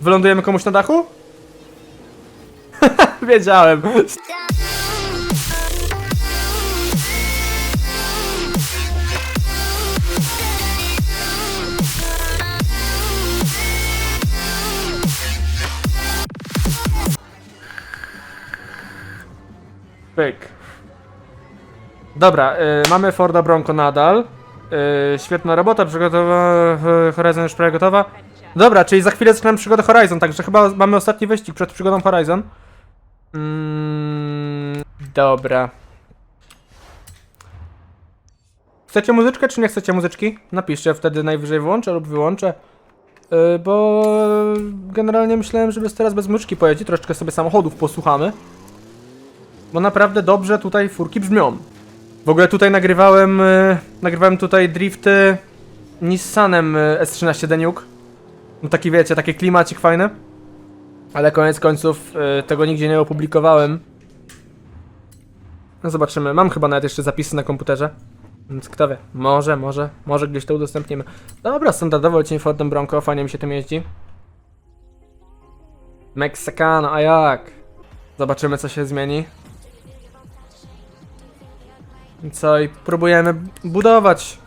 Wylądujemy komuś na dachu? Wiedziałem. Pyk. Dobra, y, mamy Forda Bronco nadal. Y, świetna robota, przygotowa... y, Horizon już prawie gotowa. Dobra, czyli za chwilę zaczynamy przygodę Horizon, także chyba mamy ostatni wyścig przed przygodą Horizon. Mm, dobra. Chcecie muzyczkę, czy nie chcecie muzyczki? Napiszcie, wtedy najwyżej włączę lub wyłączę. Y, bo generalnie myślałem, że bez teraz bez muzyczki pojedzie, troszeczkę sobie samochodów posłuchamy. Bo naprawdę dobrze tutaj furki brzmią. W ogóle tutaj nagrywałem, y, nagrywałem tutaj drifty Nissanem y, S13 Deniuk. No taki wiecie, taki klimacik fajny. Ale koniec końców y, tego nigdzie nie opublikowałem. No zobaczymy, mam chyba nawet jeszcze zapisy na komputerze. Więc kto wie, może, może, może gdzieś to udostępnimy. Dobra, standardowo odcinek Fordem Bronco, fajnie mi się tym jeździ. Meksykano, a jak? Zobaczymy co się zmieni. Co i próbujemy budować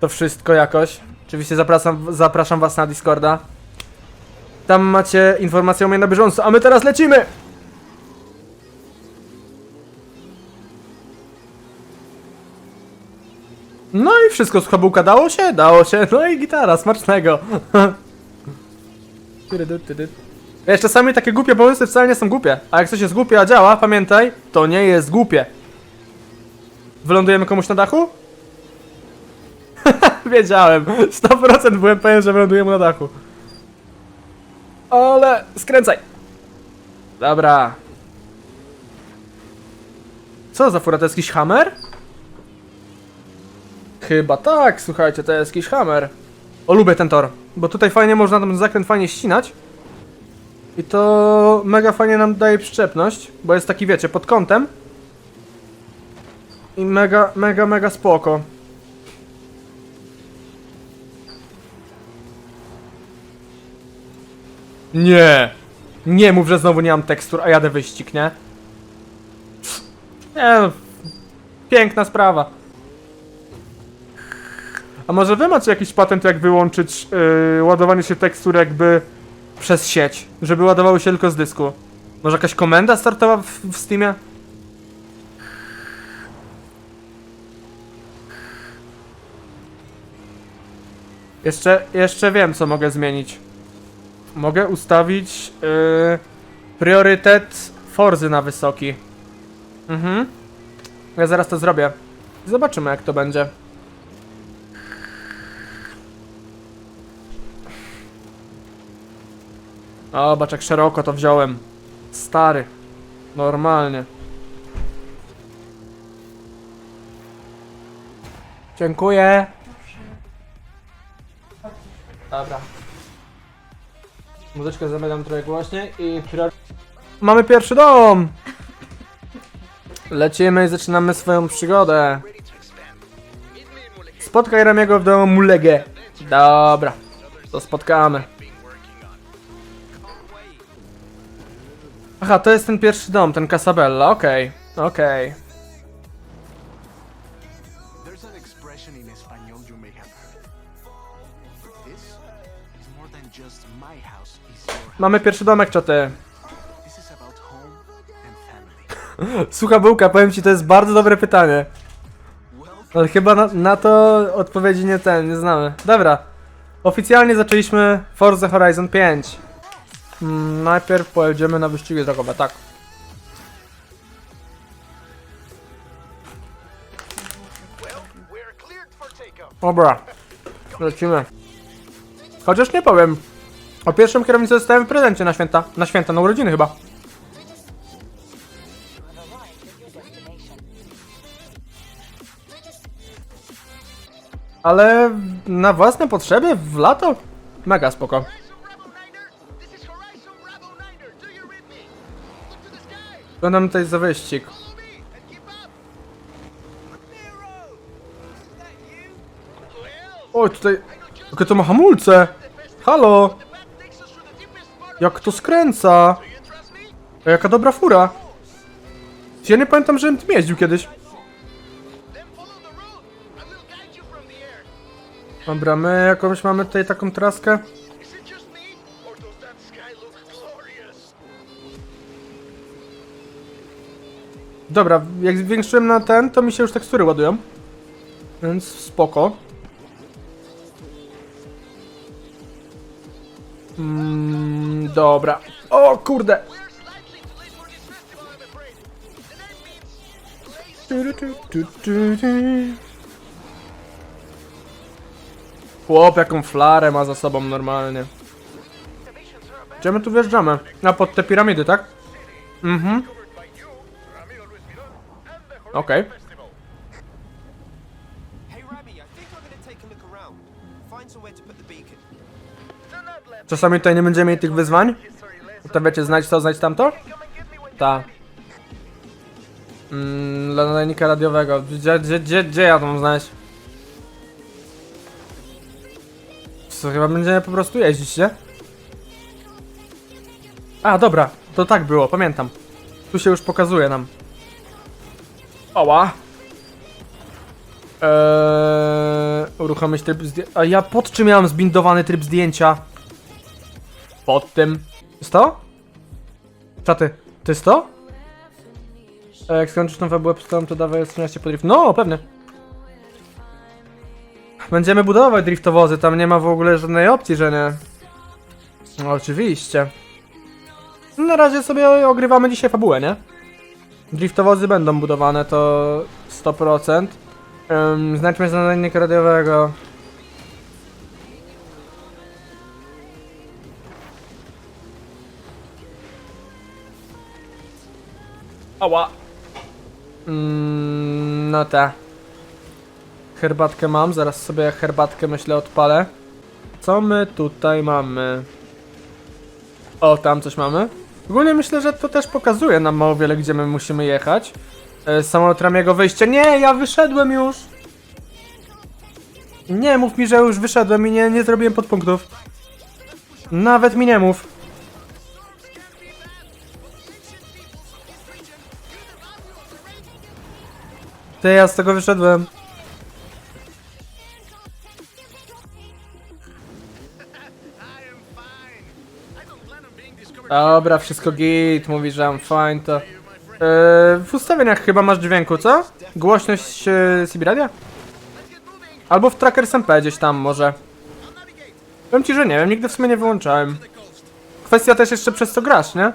to wszystko jakoś. Oczywiście zapraszam, zapraszam was na Discorda. Tam macie informacje o mnie na bieżąco, a my teraz lecimy! No i wszystko z kabułka dało się? Dało się. No i gitara, smacznego. Wiesz, czasami takie głupie pomysły wcale nie są głupie. A jak coś jest głupie, a działa, pamiętaj, to nie jest głupie. Wylądujemy komuś na dachu? Wiedziałem. 100% byłem pewien, że wylądujemy na dachu. Ale skręcaj. Dobra. Co za fura? To jest jakiś hammer? Chyba tak, słuchajcie, to jest jakiś hammer. O, lubię ten tor, bo tutaj fajnie można ten zakręt fajnie ścinać. I to mega fajnie nam daje przyczepność, bo jest taki, wiecie, pod kątem. I mega, mega, mega spoko. Nie! Nie mów, że znowu nie mam tekstur, a jadę wyścig, nie? Nie no, Piękna sprawa. A może wy macie jakiś patent, jak wyłączyć yy, ładowanie się tekstur jakby przez sieć, żeby ładowały się tylko z dysku? Może jakaś komenda startowa w, w Steamie? Jeszcze, jeszcze wiem, co mogę zmienić. Mogę ustawić yy, priorytet Forzy na wysoki. Mhm. Ja zaraz to zrobię. Zobaczymy, jak to będzie. O, zobacz jak szeroko to wziąłem. Stary. Normalnie. Dziękuję. Dobra. Muzyczkę zamykam trochę głośniej i. Mamy pierwszy dom! Lecimy i zaczynamy swoją przygodę. Spotkaj Ramiego w domu Mulegę. Dobra. To spotkamy. Aha, to jest ten pierwszy dom, ten Casabella, okej. Okej. There's Mamy pierwszy domek, czaty. Słucha Bułka, powiem ci, to jest bardzo dobre pytanie. Ale chyba na, na to odpowiedzi nie ten, nie znamy. Dobra. Oficjalnie zaczęliśmy Forza Horizon 5. Mm, najpierw pojedziemy na wyścigi drogowe, tak. Dobra. Lecimy. Chociaż nie powiem. O pierwszym kierownicy dostałem w prezencie na święta. Na święta, na urodziny chyba. Ale na własne potrzeby w lato? Mega spoko. To nam tutaj za wyścig. Oj, tutaj... Jakie to ma hamulce? Halo? Jak to skręca? A jaka dobra fura. Ja nie pamiętam, żebym tym jeździł kiedyś. Dobra, my jakąś mamy tutaj taką traskę. Dobra, jak zwiększyłem na ten, to mi się już tekstury ładują. Więc spoko. Mm, dobra. O kurde! Chłop, jaką flarę ma za sobą normalnie. Gdzie my tu wjeżdżamy? A pod te piramidy, tak? Mhm. Okej. Around. Find somewhere to put the beacon. Czasami tutaj nie będziemy mieli tych wyzwań. To wiecie, znajdź to, znajdź tamto? Ta. Mm, dla nadajnika radiowego. Gdzie, gdzie, gdzie, gdzie ja to mam znaleźć? Co, chyba będziemy po prostu jeździć, nie? A, dobra. To tak było, pamiętam. Tu się już pokazuje nam. Oła. Eee, uruchomić tryb zdjęcia. A ja pod czym miałem zbindowany tryb zdjęcia? Pod tym. Jest to? Czaty, to jest to? A jak skończysz nową webstronę, to dawaj 13 po drift. No, pewnie. Będziemy budować driftowozy, tam nie ma w ogóle żadnej opcji, że nie. No, oczywiście. Na razie sobie ogrywamy dzisiaj fabułę, nie? Driftowozy będą budowane, to 100%. Um, znajdźmy zadajnika radiowego. Ała. Mm, no ta. Herbatkę mam, zaraz sobie herbatkę myślę odpalę. Co my tutaj mamy? O, tam coś mamy. Ogólnie myślę, że to też pokazuje nam mało wiele, gdzie my musimy jechać. E, Samolot Ramiego wyjście. Nie, ja wyszedłem już! Nie mów mi, że już wyszedłem i nie, nie zrobiłem podpunktów. Nawet mi nie mów. Ty, ja z tego wyszedłem. Dobra, wszystko git, mówi, że I'm fine, to... E, w ustawieniach chyba masz dźwięku, co? Głośność e, CB radia? Albo w Trackers MP gdzieś tam może. Powiem ci, że nie wiem, nigdy w sumie nie wyłączałem. Kwestia też jeszcze przez co grasz, nie?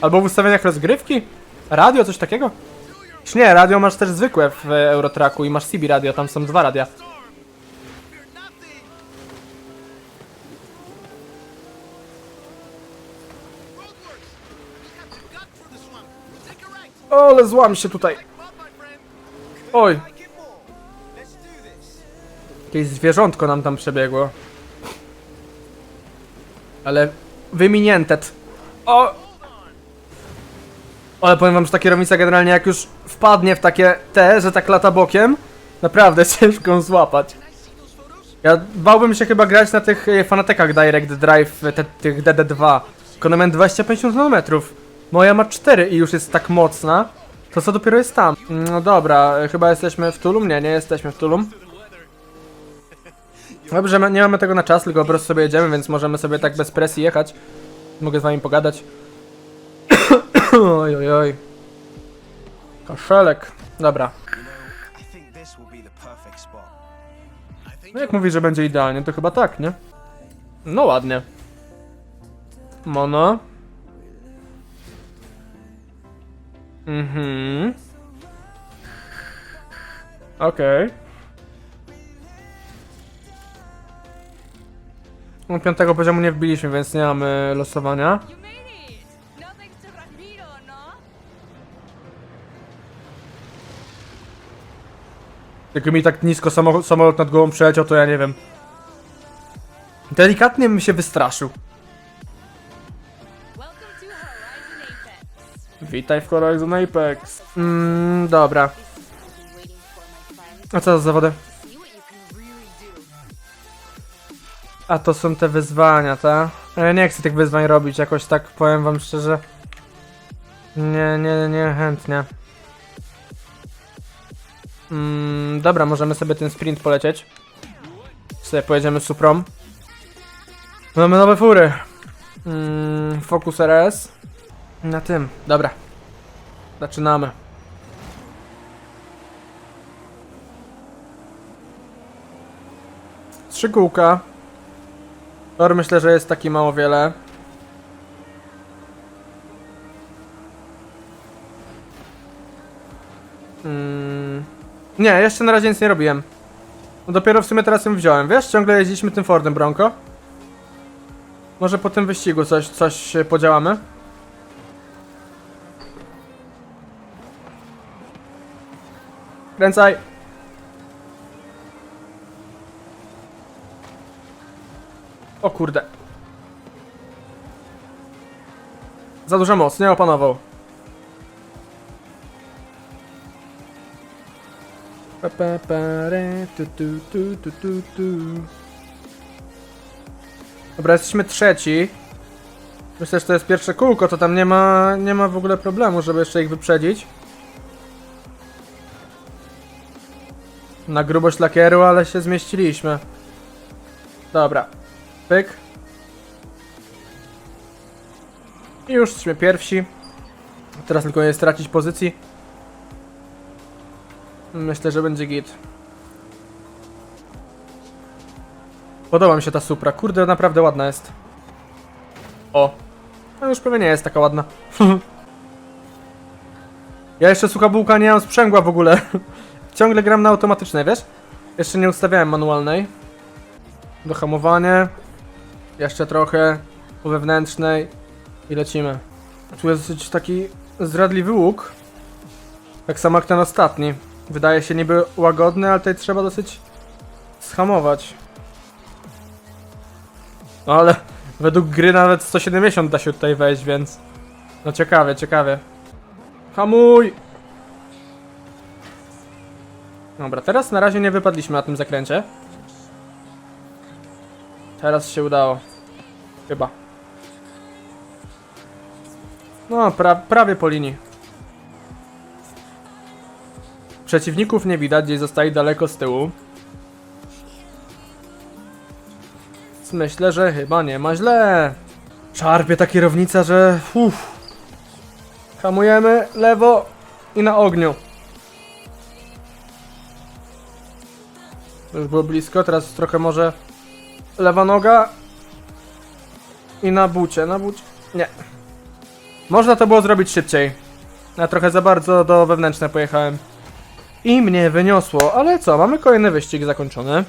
Albo w ustawieniach rozgrywki? Radio, coś takiego? Czy nie, radio masz też zwykłe w e, Eurotracku i masz CB radio, tam są dwa radia. O, ale złam się tutaj. Oj, jakieś zwierzątko nam tam przebiegło. Ale wyminięte. O! Ale powiem wam, że ta kierownica generalnie jak już wpadnie w takie te, że tak lata bokiem, naprawdę ciężko ją złapać. Ja bałbym się chyba grać na tych e, fanatekach Direct Drive, te, tych DD2. Tylko one mają 25 Nm. Moja ma 4 i już jest tak mocna. To co dopiero jest tam? No dobra, e, chyba jesteśmy w Tulum? Nie, nie jesteśmy w Tulum. Dobrze, nie mamy tego na czas, tylko po prostu sobie jedziemy, więc możemy sobie tak bez presji jechać. Mogę z wami pogadać. Oj, oj, oj. Kaszelek. Dobra. No jak mówisz, że będzie idealnie, to chyba tak, nie? No ładnie. Mono. Mhm. Okej. No, Piątego poziomu nie wbiliśmy, więc nie mamy losowania. Jak mi tak nisko samolot, samolot nad głową przeleciał, to ja nie wiem. Delikatnie bym się wystraszył. Witaj w Horizon Apex. Mm, dobra. A co za zawody? A to są te wyzwania, tak? Ale nie chcę tych wyzwań robić, jakoś tak powiem wam szczerze. Nie, nie, nie, chętnie. Mm, dobra, możemy sobie ten sprint polecieć. Sobie pojedziemy Suprom. Mamy nowe fury. Mm, Focus RS. Na tym, dobra. Zaczynamy. Trzy kółka. Tor myślę, że jest taki mało wiele. Nie, jeszcze na razie nic nie robiłem. No dopiero w sumie teraz ją wziąłem, wiesz? Ciągle jeździliśmy tym Fordem Bronco. Może po tym wyścigu coś, coś podziałamy? Kręcaj! O kurde. Za duża moc, nie opanował. Pa, tu, tu, tu, tu. Dobra, jesteśmy trzeci. Myślę, że to jest pierwsze kółko, to tam nie ma, nie ma w ogóle problemu, żeby jeszcze ich wyprzedzić. Na grubość lakieru, ale się zmieściliśmy. Dobra. Pyk. I już jesteśmy pierwsi. Teraz tylko nie stracić pozycji. Myślę, że będzie git. Podoba mi się ta Supra. Kurde, naprawdę ładna jest. O. No już pewnie nie jest taka ładna. ja jeszcze słuchabułka nie mam sprzęgła w ogóle. Ciągle gram na automatycznej, wiesz? Jeszcze nie ustawiałem manualnej. Dohamowanie. Jeszcze trochę. Po wewnętrznej. I lecimy. Tu jest dosyć taki zdradliwy łuk. Tak samo jak ten ostatni. Wydaje się niby łagodny, ale tutaj trzeba dosyć schamować. No ale według gry nawet 170 da się tutaj wejść, więc... No ciekawie, ciekawie. Hamuj! Dobra, teraz na razie nie wypadliśmy na tym zakręcie. Teraz się udało. Chyba. No, pra prawie po linii. Przeciwników nie widać, gdzieś zostali daleko z tyłu. Myślę, że chyba nie ma źle. Czarpie ta kierownica, że... Uff. Hamujemy lewo i na ogniu. Już było blisko, teraz trochę może lewa noga i na bucie, na bucie. Nie. Można to było zrobić szybciej. Ja trochę za bardzo do wewnętrznej pojechałem. I mnie wyniosło, ale co, mamy kolejny wyścig zakończony.